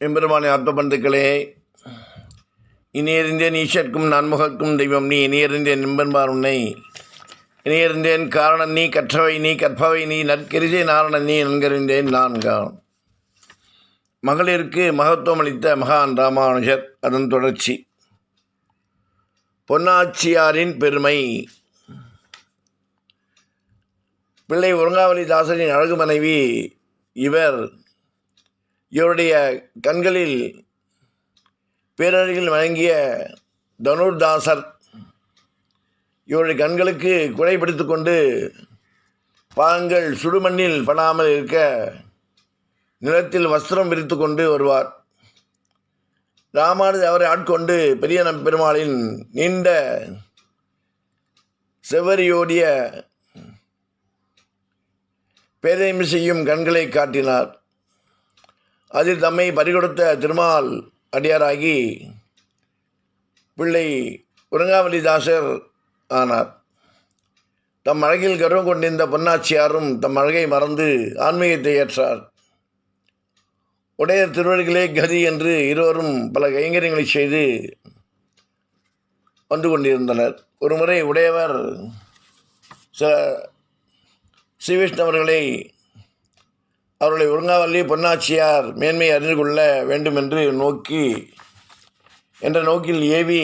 எம்பெருமானே ஆத்ம பந்துக்களே இனியறிந்தேன் ஈஷர்க்கும் நான்முகக்கும் தெய்வம் நீ இனியறிந்தேன் நிம்பன்பார் உன்னை. இனியறிந்தேன் காரணம் நீ கற்றவை நீ கற்பவை நீ நற்கரிசை நாரணன் நீ நன்கறிந்தேன் நான் மகளிருக்கு மகத்துவம் அளித்த மகான் ராமானுஜர் அதன் தொடர்ச்சி. பொன்னாச்சியாரின் பெருமை. பிள்ளை உறங்காவலி தாசரின் அழகு மனைவி இவர் இவருடைய கண்களில் பேரழகில் வழங்கிய தனுர்தாசர் இவருடைய கண்களுக்கு குறை பிடித்து கொண்டு பாகங்கள் சுடுமண்ணில் படாமல் இருக்க நிலத்தில் வஸ்திரம் விரித்து கொண்டு வருவார். ராமானது அவரை ஆட்கொண்டு பெரிய நம் பெருமாளின் நீண்ட செவ்வரியோடிய பேதைமை செய்யும் கண்களை காட்டினார். அதில் தம்மை பறிகொடுத்த திருமால் அடியாராகி பிள்ளை உறங்காவலிதாசர் ஆனார். தம் அழகில் கர்வம் கொண்டிருந்த பொன்னாச்சியாரும் தம் அழகை மறந்து ஆன்மீகத்தை ஏற்றார். உடைய திருவடிகளே கதி என்று இருவரும் பல கைங்கரியங்களை செய்து வந்து கொண்டிருந்தனர். ஒருமுறை உடையவர் சில ஸ்ரீவிஷ்ணவர்களை அவர்களை ஒருங்காவல்லி பொன்னாச்சியார் மேன்மை அறிந்து கொள்ள வேண்டும் என்று நோக்கி என்ற நோக்கில் ஏவி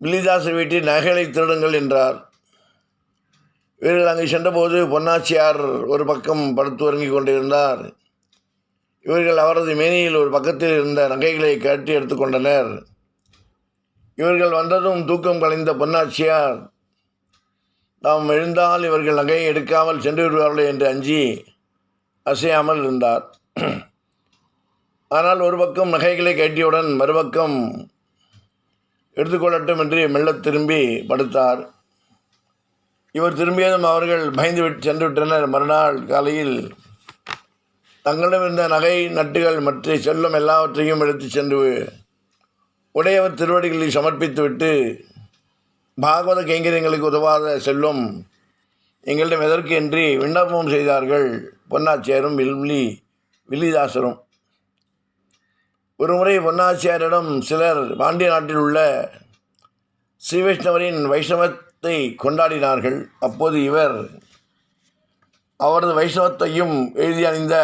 வில்லிதாசர் வீட்டில் நகைகளை திருடுங்கள் என்றார். இவர்கள் அங்கே சென்றபோது பொன்னாச்சியார் ஒரு பக்கம் படுத்து உறங்கிக் கொண்டிருந்தார். இவர்கள் அவரது மேனியில் ஒரு பக்கத்தில் இருந்த நகைகளை கட்டி எடுத்துக்கொண்டனர் இவர்கள் வந்ததும் தூக்கம் கலைந்த பொன்னாச்சியார் தாம் எழுந்தால் இவர்கள் நகையை எடுக்காமல் சென்று விடுவார்கள் என்று அஞ்சி அசையாமல் இருந்தார். ஆனால் ஒரு பக்கம் நகைகளை கட்டியவுடன் மறுபக்கம் எடுத்துக்கொள்ளட்டும் என்று மெல்ல திரும்பி படுத்தார். இவர் திரும்பியதும் அவர்கள் பயந்து விட்டு சென்று விட்டனர். மறுநாள் காலையில் தங்களிடம் இருந்த நகை நட்டுகள் மற்ற செல்லும் எல்லாவற்றையும் எடுத்து சென்று உடையவர் திருவடிகளில் சமர்ப்பித்துவிட்டு பாகவத கைங்கரியங்களுக்கு உதவாத செல்லும் எங்களிடம் எதற்கு என்று விண்ணப்பம் செய்தார்கள். பொன்னாச்சியாரும் வில்லி வில்லிதாசரும். ஒருமுறை பொன்னாச்சியாரிடம் சிலர் பாண்டிய நாட்டில் உள்ள ஸ்ரீவைஷ்ணவரின் வைஷ்ணவத்தை கொண்டாடினார்கள். அப்போது இவர் அவரது வைஷ்ணவத்தையும் எழுதி அணிந்த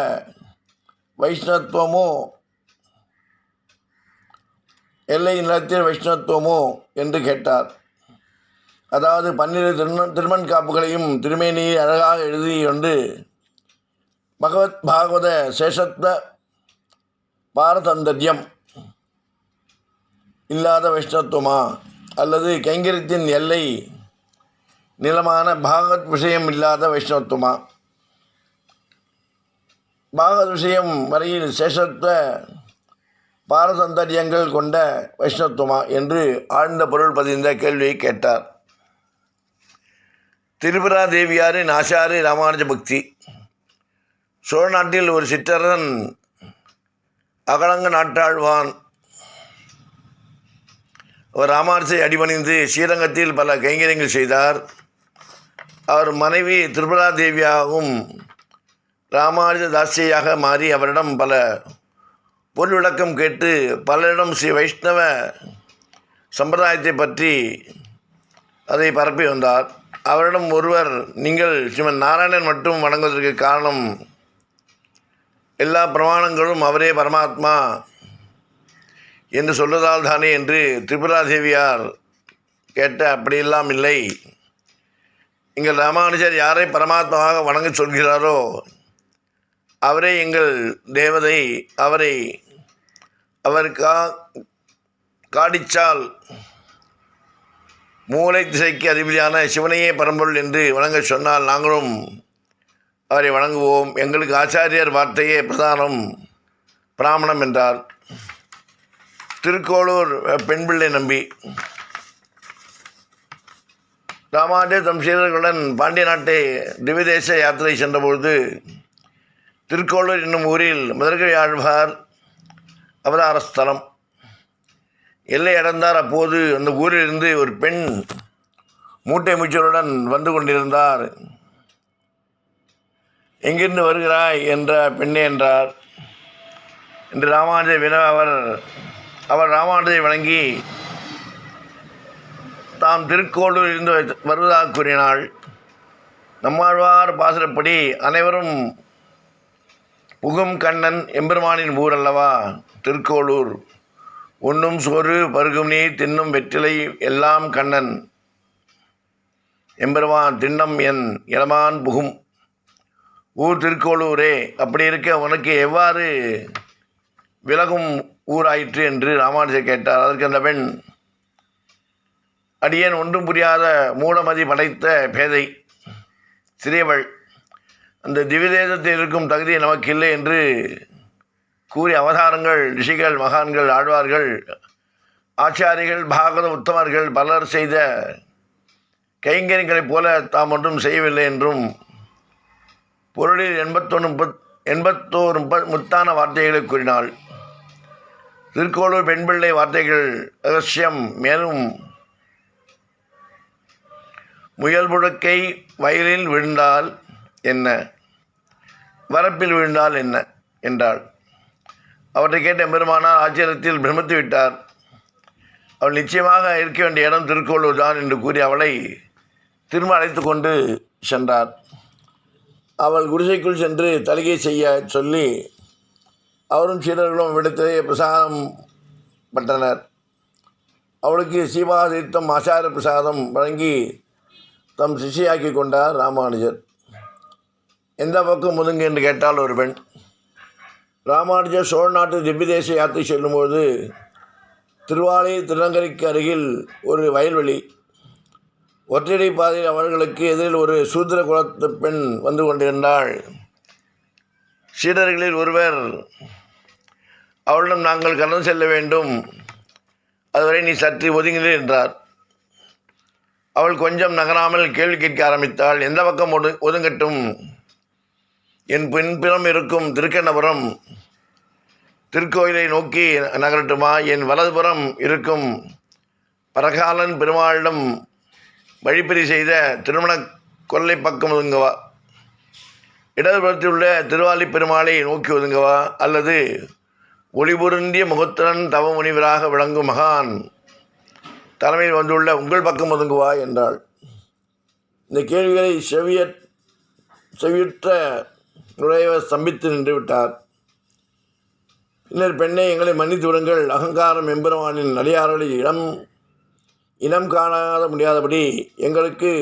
வைஷ்ணவத்துவமோ எல்லை நிலத்தில் வைஷ்ணவத்துவமோ என்று கேட்டார். அதாவது பன்னிரு திருமண் திருமண் காப்புகளையும் திருமேனியை அழகாக எழுதி கொண்டு பகவத் பாகவத சேஷத்வ பாரதந்தர்யம். இல்லாத வைஷ்ணத்துவமா அல்லது கைங்கரியத்தின் எல்லை நிலமான பாகவத் விஷயம் இல்லாத வைஷ்ணவத்துவமா? பாகவத் விஷயம் வரையில் சேஷத்துவ பாரதந்தரியங்கள் கொண்ட வைஷ்ணத்துவமா என்று ஆழ்ந்த பொருள் பதிந்த கேள்வியை கேட்டார். திரிபுரா தேவியாரின் ஆசாரி ராமானுஜ பக்தி. சோழ நாட்டில் ஒரு சிற்றரசன் அகலங்க நாட்டாழ்வான். அவர் ராமாரசை அடிபணிந்து ஸ்ரீரங்கத்தில் பல கைங்கரியங்கள் செய்தார். அவர் மனைவி திரிபுரா தேவியாகவும் ராமானுஜ தாசியாக மாறி அவரிடம் பல பொருள் விளக்கம் கேட்டு பலரிடம் ஸ்ரீ வைஷ்ணவ சம்பிரதாயத்தை பற்றி அதை பரப்பி வந்தார். அவரிடம் ஒருவர் நீங்கள் ஸ்ரீமன் நாராயணன் மட்டும் வணங்குவதற்கு காரணம் எல்லா பிரமாணங்களும் அவரே பரமாத்மா என்று சொல்வதால் தானே என்று திரிபுரா தேவியார் கேட்ட அப்படியெல்லாம் இல்லை. எங்கள் ராமானுஜர் யாரை பரமாத்மாவாக வணங்க சொல்கிறாரோ அவரே எங்கள் தேவதை அவரை அவர் கா காடிச்சால் மூளை திசைக்கு அதிபதியான சிவனையே பரம்பொருள் என்று வணங்க சொன்னால் நாங்களும் அவரை வணங்குவோம். எங்களுக்கு ஆச்சாரியர் வார்த்தையே பிரதானம். பிராமணம் என்றார். திருக்கோளூர் பெண்பிள்ளை நம்பி. ராமாஜே தம் சீரர்களுடன் பாண்டிய நாட்டை திவிதேச யாத்திரை சென்றபொழுது திருக்கோளூர் என்னும் ஊரில் முதற்கை ஆழ்வார் அவதார ஸ்தலம் எல்லை அடைந்தார் அப்போது அந்த ஊரிலிருந்து ஒரு பெண் மூட்டை மூச்சலுடன் வந்து கொண்டிருந்தார். எங்கிருந்து வருகிறாய் என்ற பெண்ணே என்றார். என்று ராமானுஜை வின அவர் அவர் ராமானுஜை வணங்கி தாம் திருக்கோளூர் இருந்து வருவதாக கூறினாள். நம்மாழ்வார் பாசுரப்படி அனைவரும் புகும் கண்ணன் எம்பெருமானின் ஊர் அல்லவா திருக்கோளூர். உண்ணும் சோறு பருகும் நீர் தின்னும் வெற்றிலை எல்லாம் கண்ணன். எம்பெருமான் திண்ணம் என் இளமான் புகும் ஊர் திருக்கோளூரே. அப்படி இருக்க உனக்கு எவ்வாறு விலகும் ஊராயிற்று என்று ராமானுஜர் கேட்டார். அதற்கு அந்த பெண் அடியேன் ஒன்றும் புரியாத மூடமதி படைத்த பேதை சிறியவள். அந்த திவிதேசத்தில் இருக்கும் தகுதி நமக்கு இல்லை என்று கூறி அவதாரங்கள் ரிஷிகள் மகான்கள் ஆழ்வார்கள் ஆச்சாரிகள் பாகவத உத்தமர்கள் பலர் செய்த கைங்கரியங்களைப் போல தாம் ஒன்றும் செய்யவில்லை என்றும் பொருளில் எண்பத்தொன்று முப்பத் எண்பத்தோரு முப்ப முத்தான வார்த்தைகளை கூறினாள். திருக்கோளூர் பெண்பிள்ளை வார்த்தைகள் ரகசியம் மேலும் முயல் முழக்கை வயலில் விழுந்தால் என்ன? வரப்பில் விழுந்தால் என்ன? என்றாள். அவற்றை கேட்ட பெருமானார் ஆச்சரியத்தில் பிரமித்து விட்டார். அவள் நிச்சயமாக இருக்க வேண்டிய இடம் திருக்கோளூர் தான் என்று கூறி அவளை திரும்ப அழைத்து கொண்டு சென்றார். அவள் குடிசைக்குள் சென்று தலிகை செய்ய சொல்லி அவரும் சீடர்களும் விடுத்ததை பிரசாதம் பட்டனர். அவளுக்கு சீவா தீர்த்தம் ஆச்சார பிரசாதம் வழங்கி தம் சிஷியாக்கி கொண்டார் ராமானுஜர். எந்த பக்கம் முதுங்கு? என்று கேட்டால் ஒரு பெண். ராமானுஜர் சோழ நாட்டு திவ்யதேச யாத்திரை செல்லும்போது திருவாலை திருநங்கரைக்கு அருகில் ஒரு வயல்வெளி ஒற்றடி பாதையில் அவர்களுக்கு எதிரில் ஒரு சூத்திர குலத்து பெண் வந்து கொண்டிருந்தாள். சீடர்களில் ஒருவர் அவளிடம் நாங்கள் கடந்து செல்ல வேண்டும். அதுவரை நீ சற்று ஒதுங்கினே என்றார். அவள் கொஞ்சம் நகராமல் கேள்வி கேட்க ஆரம்பித்தாள். எந்த பக்கம் ஒது ஒதுங்கட்டும்? என் பின்புறம் இருக்கும் திருக்கண்ணபுரம். திருக்கோயிலை நோக்கி நகரட்டுமா? என் வலதுபுறம் இருக்கும் பரகாலன் பெருமாளிடம் வழிப்பறி செய்த திருமண கொல்லை பக்கம் ஒதுங்கவா? இடதுபுறத்தில் உள்ள திருவாலி பெருமாளை நோக்கி ஒதுங்கவா? அல்லது ஒளிபுருந்திய முகத்துடன் தவ முனிவராக விளங்கும் மகான் தலைமையில் வந்துள்ள உங்கள் பக்கம் ஒதுங்குவா என்றாள். இந்த கேள்விகளை செவிய செவியுற்ற நுழைவர் ஸ்தம்பித்து நின்று விட்டார். பின்னர் பெண்ணை எங்களை மன்னித்து விடுங்கள். அகங்காரம் எம்பெருமானின் அடியார்களை இடம் இனம் காணாத முடியாதபடி எங்களுக்கு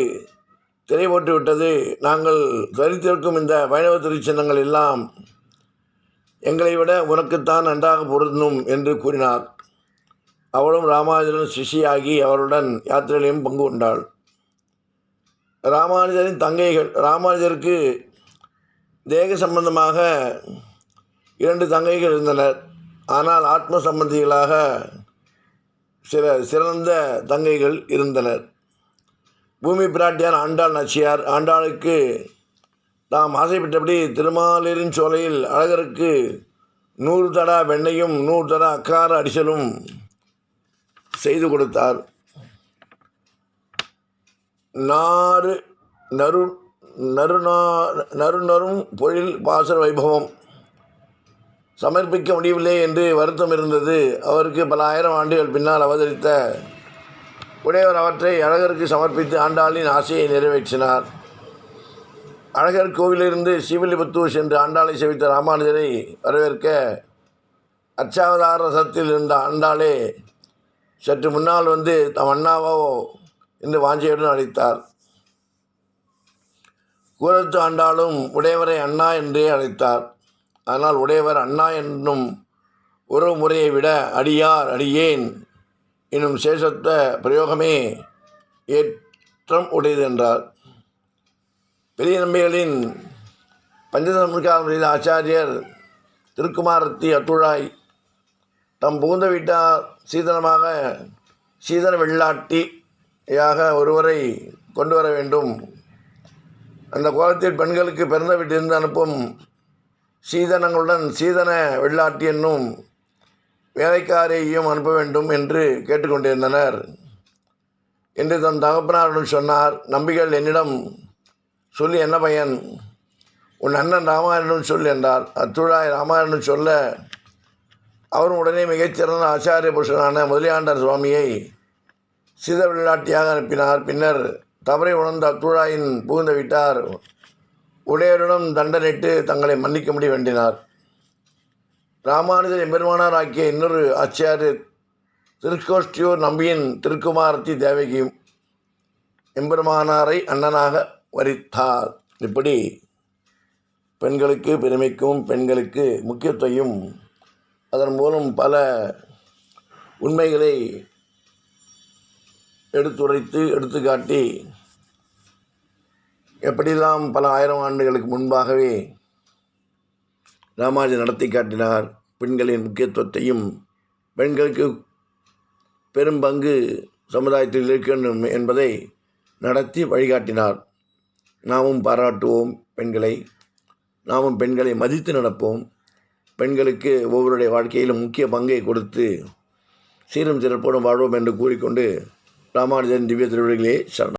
திரை விட்டது நாங்கள் தரித்திருக்கும் இந்த வைணவ திருச்சின்னங்கள் எல்லாம் எங்களை விட உனக்குத்தான் நன்றாக பொருந்தும் என்று கூறினார். அவளும் ராமானுஜரின் சிஷியாகி அவருடன் யாத்திரையிலையும் பங்கு கொண்டாள். ராமானுஜரின் தங்கைகள் ராமானுஜருக்கு தேக சம்பந்தமாக இரண்டு தங்கைகள் இருந்தனர். ஆனால் ஆத்ம சம்பந்திகளாக சில சிறந்த தங்கைகள் இருந்தனர். பூமி பிராட்டியார் ஆண்டாள் நச்சியார் ஆண்டாளுக்கு தாம் ஆசைப்பட்டபடி திருமாலிரின் சோலையில் அழகருக்கு நூறு தடா வெண்ணையும் நூறு தடா அக்கார அடிசலும் செய்து கொடுத்தார். நாறு நறு நறுநா நறுநரும் பொழில் பாசர வைபவம். சமர்ப்பிக்க முடியவில்லை என்று வருத்தம் இருந்தது. அவருக்கு பல ஆயிரம் ஆண்டுகள் பின்னால் அவதரித்த உடையவர் அவற்றை அழகருக்கு சமர்ப்பித்து ஆண்டாளின் ஆசையை நிறைவேற்றினார். அழகர் கோவிலிருந்து ஸ்ரீவில்லிபுத்தூர் சென்று ஆண்டாளை செவித்த ராமானுஜரை வரவேற்க அச்சாவதார ரசத்தில் இருந்த ஆண்டாளே சற்று முன்னால் வந்து தம் அண்ணாவோ என்று வாஞ்சியுடன் அழைத்தார். கூரத்து ஆண்டாலும் உடையவரை அண்ணா என்றே அழைத்தார். ஆனால் உடையவர் அண்ணா என்னும் உறவு முறையை விட அடியார் அடியேன் என்னும் சேஷத்த பிரயோகமே ஏற்றம் உடையது என்றார். பெரிய நம்பிகளின் பஞ்சதமிழ்காமரில் ஆச்சாரியர் திருக்குமாரத்தி அத்துழாய் தம் புகுந்த வீட்டார் சீதனமாக சீதன வெள்ளாட்டியாக ஒருவரை கொண்டு வர வேண்டும். அந்த கோலத்தில் பெண்களுக்கு பிறந்த வீட்டிலிருந்து அனுப்பும் சீதனங்களுடன் சீதன வெள்ளாட்டி என்னும் வேலைக்காரியையும் அனுப்ப வேண்டும் என்று கேட்டுக்கொண்டிருந்தனர். என்று தன் தகப்பனாருடன் சொன்னார் நம்பிகள் என்னிடம் சொல்லி என்ன பையன்? உன் அண்ணன் ராமாயணன் சொல் என்றார். அத்துழாய் ராமாயணன் சொல்ல அவரும் உடனே மிகச்சிறந்த ஆச்சாரிய புருஷனான முதலியாண்டர் சுவாமியை சீத விளையாட்டியாக அனுப்பினார். பின்னர் தவறை உணர்ந்த அத்துழாயின் புகுந்து விட்டார். உடையவரிடம் தண்டனிட்டு தங்களை மன்னிக்கும்படி வேண்டினார் ராமானுஜர் எம்பெருமானார் ஆக்கிய இன்னொரு ஆச்சியார் திருக்கோஷ்டியூர் நம்பியின் திருக்குமாரத்தி தேவகியும் எம்பெருமானாரை அண்ணனாக வரித்தார். இப்படி பெண்களுக்கு பெருமைக்கும் பெண்களுக்கு முக்கியத்தையும் அதன் மூலம் பல உண்மைகளை எடுத்துரைத்து எடுத்துக்காட்டி எப்படியெல்லாம் பல ஆயிரம் ஆண்டுகளுக்கு முன்பாகவே ராமானுஜர் நடத்தி காட்டினார் பெண்களின் முக்கியத்துவத்தையும் பெண்களுக்கு பெரும் பங்கு சமுதாயத்தில் இருக்க வேண்டும் என்பதை நடத்தி வழிகாட்டினார். நாமும் பாராட்டுவோம் பெண்களை. நாமும் பெண்களை மதித்து நடப்போம். பெண்களுக்கு ஒவ்வொருடைய வாழ்க்கையிலும் முக்கிய பங்கை கொடுத்து சீரும் சிறப்போடும் வாழ்வோம் என்று கூறிக்கொண்டு ராமானுஜன் திவ்ய திருவிழிகளே சரணம்.